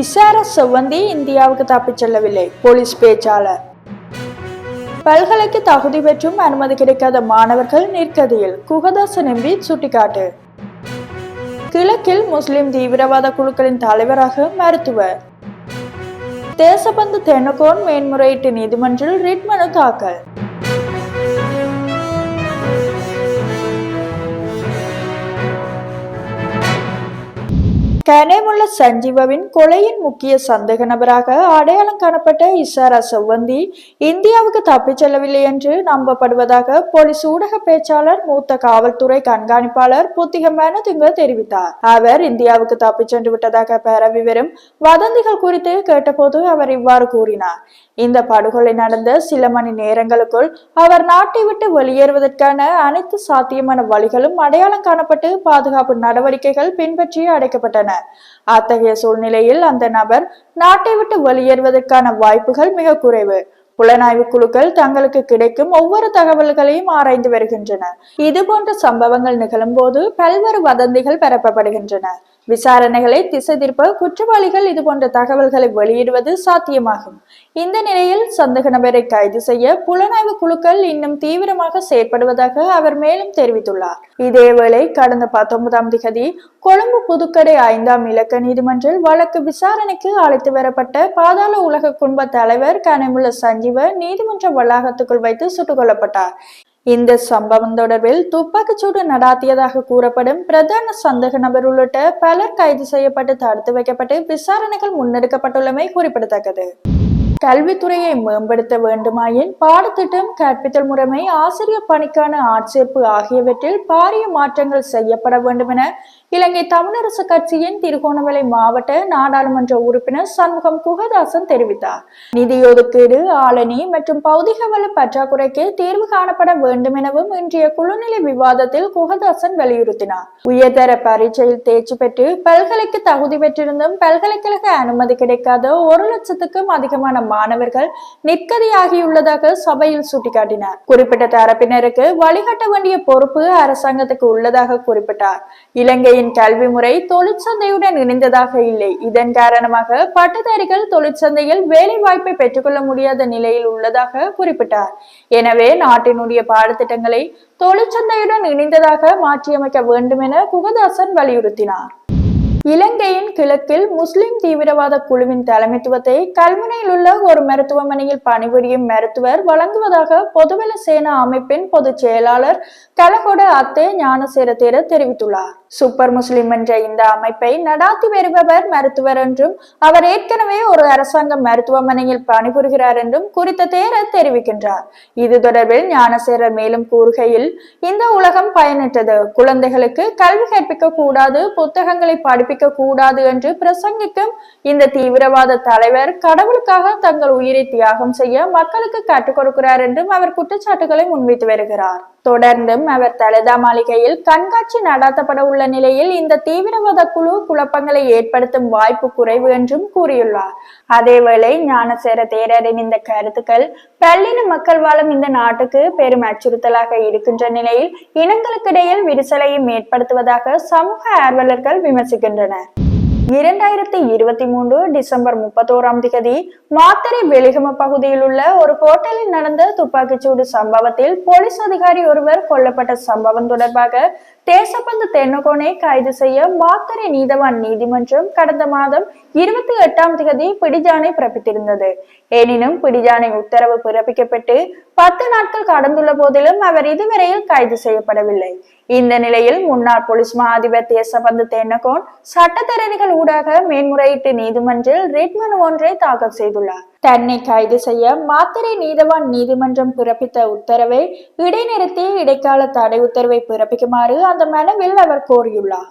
இசார செவ்வந்தி இந்தியாவுக்கு தப்பிச் செல்லவில்லை. போலீஸ் பேச்சாளர். பல்கலைக்கு தகுதி பெற்றும் அனுமதி கிடைக்காத மாணவர்கள் நிற்கதியில் குகதாசன் எம்பி சுட்டிக்காட்டு. கிழக்கில் முஸ்லிம் தீவிரவாத குழுக்களின் தலைவராக மருத்துவர். தேசபந்து தென்னகோன் மேன்முறையீட்டு நீதிமன்றில் ரிட் மனு தாக்கல். கனேமுள்ள சஞ்சீவாவின் கொலையின் முக்கிய சந்தேக நபராக அடையாளம் காணப்பட்ட இசாரா செவ்வந்தி இந்தியாவுக்கு தப்பிச் செல்லவில்லை என்று நம்பப்படுவதாக போலீஸ் ஊடக பேச்சாளர் மூத்த காவல்துறை கண்காணிப்பாளர் புத்திக மேனதுங்க தெரிவித்தார். அவர் இந்தியாவுக்கு தப்பிச் சென்று விட்டதாக பரவி வரும் வதந்திகள் குறித்து கேட்டபோது அவர் இவ்வாறு கூறினார். இந்த படுகொலை நடந்த சில மணி நேரங்களுக்குள் அவர் நாட்டை விட்டு வெளியேறுவதற்கான அனைத்து சாத்தியமான வழிகளும் அடையாளம் காணப்பட்டு பாதுகாப்பு நடவடிக்கைகள் பின்பற்றி அடைக்கப்பட்டன. அத்தகைய சூழ்நிலையில் அந்த நபர் நாட்டை விட்டு வெளியேறுவதற்கான வாய்ப்புகள் மிக குறைவு. புலனாய்வு குழுக்கள் தங்களுக்கு கிடைக்கும் ஒவ்வொரு தகவல்களையும் ஆராய்ந்து வருகின்றன. இது போன்ற சம்பவங்கள் நிகழும் போது பல்வேறு வதந்திகள் பரப்பப்படுகின்றன. விசாரணைகளை திசை திருப்ப குற்றவாளிகள் இது போன்ற தகவல்களை வெளியிடுவது சாத்தியமாகும். இந்த நிலையில் சந்தேக நபரை கைது செய்ய புலனாய்வு குழுக்கள் இன்னும் தீவிரமாக செயற்படுவதாக அவர் மேலும் தெரிவித்துள்ளார். இதேவேளை கடந்த பத்தொன்பதாம் திகதி கொழும்பு புதுக்கடை ஐந்தாம் இலக்க நீதிமன்றில் வழக்கு விசாரணைக்கு அழைத்து வரப்பட்ட பாதாள உலக குடும்ப தலைவர் கனமுள்ள சஞ்சீவர் நீதிமன்ற வளாகத்துக்குள் வைத்து சுட்டுக் கொல்லப்பட்டார் இந்த சம்பவம் தொடர்பில் துப்பாக்கிச்சூடு நடாத்தியதாக கூறப்படும் பிரதான சந்தேக நபர் உள்ளிட்ட பலர் கைது செய்யப்பட்டு தடுத்து வைக்கப்பட்டு விசாரணைகள் முன்னெடுக்கப்பட்டுள்ளமை குறிப்பிடத்தக்கது. கல்வித்துறையை மேம்படுத்த வேண்டுமாயின் பாடத்திட்டம் கற்பித்தல் முறைமை ஆசிரியர் பணிக்கான ஆட்சேர்ப்பு ஆகியவற்றில் பாரிய மாற்றங்கள் செய்யப்பட வேண்டும் என இலங்கை தமிழரசு கட்சியின் திருகோணமலை மாவட்ட நாடாளுமன்ற உறுப்பினர் சண்முகம் குகதாசன் தெரிவித்தார். நிதி ஒதுக்கீடு ஆளணி மற்றும் பௌதிக வள பற்றாக்குறைக்கு தீர்வு காணப்பட வேண்டும் எனவும் இன்றைய குழுநிலை விவாதத்தில் குகதாசன் வலியுறுத்தினார். உயர்தர பரீட்சையில் தேர்ச்சி பெற்று பல்கலைக்கு தகுதி பெற்றிருந்தும் பல்கலைக்கழக அனுமதி கிடைக்காத ஒரு லட்சத்துக்கும் அதிகமான மாணவர்கள் நிற்கதியாகியுள்ளதாக சபையில் சுட்டிக்காட்டினார். குறிப்பிட்ட தரப்பினருக்கு வழிகாட்ட வேண்டிய பொறுப்பு அரசாங்கத்துக்கு உள்ளதாக குறிப்பிட்டார். இலங்கையின் கல்வி முறை தொழிற்சந்தையுடன் இணைந்ததாக இல்லை. இதன் காரணமாக பட்டதாரிகள் தொழிற்சந்தையில் வேலை வாய்ப்பை பெற்றுக்கொள்ள முடியாத நிலையில் உள்ளதாக குறிப்பிட்டார். எனவே நாட்டினுடைய பாடத்திட்டங்களை தொழிற்சந்தையுடன் இணைந்ததாக மாற்றியமைக்க வேண்டும் என குகதாசன் வலியுறுத்தினார். இலங்கையின் கிழக்கில் முஸ்லிம் தீவிரவாத குழுவின் தலைமைத்துவத்தை கல்முனையில் உள்ள ஒரு மருத்துவமனையில் பணிபுரியும் மருத்துவர் வழங்குவதாக பொதுவல சேனா அமைப்பின் பொதுச் செயலாளர் கலகொட அத்தே ஞானசேர தேர தெரிவித்துள்ளார். சூப்பர் முஸ்லிம் என்ற இந்த அமைப்பை நடாத்தி வருபவர் மருத்துவர் என்றும் அவர் ஏற்கனவே ஒரு அரசாங்க மருத்துவமனையில் பணிபுரிகிறார் என்றும் குறித்த தேரர் தெரிவிக்கின்றார். இது தொடர்பில் ஞானசேரர் மேலும் கூறுகையில் இந்த உலகம் பயனற்றது. குழந்தைகளுக்கு கல்வி கற்பிக்க கூடாது புத்தகங்களை படிப்பிக்க கூடாது என்று பிரசங்கிக்கும் இந்த தீவிரவாத தலைவர் கடவுளுக்காக தங்கள் உயிரை தியாகம் செய்ய மக்களுக்கு கற்றுக் கொடுக்கிறார் என்றும் அவர் குற்றச்சாட்டுகளை முன்வைத்து வருகிறார். தொடர்ந்தும் அவர் தலதா மாளிகையில் கண்காட்சி நடாத்தப்பட உள்ள நிலையில் இந்த தீவிரவாத குழு குழப்பங்களை ஏற்படுத்தும் வாய்ப்பு குறைவு என்றும் கூறியுள்ளார். அதேவேளை ஞானசேர தேரரின் இந்த கருத்துக்கள் பல்லின மக்கள் வாழும் இந்த நாட்டுக்கு பெரும் அச்சுறுத்தலாக இருக்கின்ற நிலையில் இனங்களுக்கிடையில் விரிசலையும் ஏற்படுத்துவதாக சமூக ஆர்வலர்கள் விமர்சிக்கின்றனர். இரண்டாயிரத்தி இருபத்தி மூன்று டிசம்பர் முப்பத்தோராம் திகதி மாத்தறை வெளிகம பகுதியில் உள்ள ஒரு ஹோட்டலில் நடந்த துப்பாக்கிச்சூடு சம்பவத்தில் போலீஸ் அதிகாரி ஒருவர் கொல்லப்பட்ட சம்பவம் தொடர்பாக தேசப்பந்து தென்னகோனை கைது செய்ய மாத்தறை நீதவான் நீதிமன்றம் கடந்த மாதம் இருபத்தி எட்டாம் திகதி பிடிஜானை பிறப்பித்திருந்தது. எனினும் பிடிஜானை உத்தரவு பிறப்பிக்கப்பட்டு பத்து நாட்கள் கடந்துள்ள போதிலும் அவர் இதுவரையில் கைது செய்யப்படவில்லை. இந்த நிலையில் முன்னாள் போலீஸ் மா அதிபர் தேசபந்து தென்னகோன் சட்டத்தரணிகள் ஊடாக மேன்முறையீட்டு நீதிமன்றில் ரிட் மனு ஒன்றை தாக்கல் செய்துள்ளார். தன்னை கைது செய்ய மாத்திரை நீதவான் நீதிமன்றம் பிறப்பித்த உத்தரவை இடைநிறுத்தி இடைக்கால தடை உத்தரவை பிறப்பிக்குமாறு அந்த மனுவில் அவர் கோரியுள்ளார்.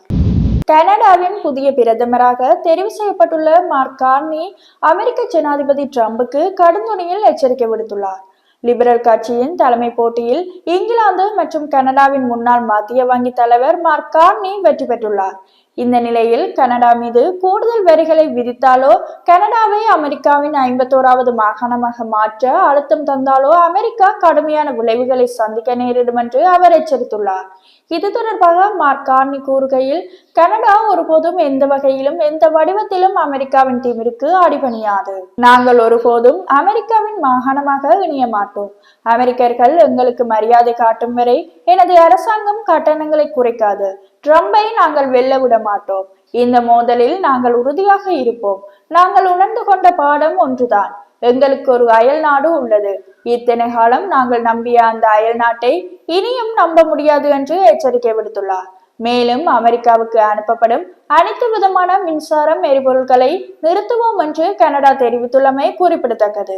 கனடாவின் புதிய பிரதமராக தெரிவு செய்யப்பட்டுள்ள மார்க் கார்னி அமெரிக்க ஜனாதிபதி ட்ரம்புக்கு கடுந்துணியில் எச்சரிக்கை விடுத்துள்ளார். லிபரல் கட்சியின் தலைமை போட்டியில் இங்கிலாந்து மற்றும் கனடாவின் முன்னாள் மத்திய வங்கி தலைவர் மார்க் கார்னி வெற்றி பெற்றுள்ளார். இந்த நிலையில் கனடா மீது கூடுதல் வரிகளை விதித்தாலோ கனடாவை அமெரிக்காவின் ஐம்பத்தோராவது மாகாணமாக மாற்ற அழுத்தம் தந்தாலோ அமெரிக்கா கடுமையான விளைவுகளை சந்திக்க நேரிடும் என்று அவர் எச்சரித்துள்ளார். இது தொடர்பாக மார்க் கார்னி கூறுகையில் கனடா ஒருபோதும் எந்த வகையிலும் எந்த வடிவத்திலும் அமெரிக்காவின் டீமிற்கு அடிபணியாது. நாங்கள் ஒருபோதும் அமெரிக்காவின் மாகாணமாக இணைய மாட்டோம். அமெரிக்கர்கள் எங்களுக்கு மரியாதை காட்டும் வரை எனது அரசாங்கம் கட்டணங்களை குறைக்காது. ட்ரம்பை நாங்கள் வெல்ல விட மாட்டோம் இந்த மோதலில் நாங்கள் உறுதியாக இருப்போம். நாங்கள் உணர்ந்து கொண்ட பாடம் ஒன்றுதான். எங்களுக்கு ஒரு அயல் நாடு உள்ளது. இத்தனை காலம் நாங்கள் நம்பிய அந்த அயல் நாட்டை இனியும் நம்ப முடியாது என்று எச்சரிக்கை விடுத்துள்ளார். மேலும் அமெரிக்காவுக்கு அனுப்பப்படும் அனைத்து விதமான மின்சாரம் எரிபொருட்களை நிறுத்துவோம் என்று கனடா தெரிவித்துள்ளமை குறிப்பிடத்தக்கது.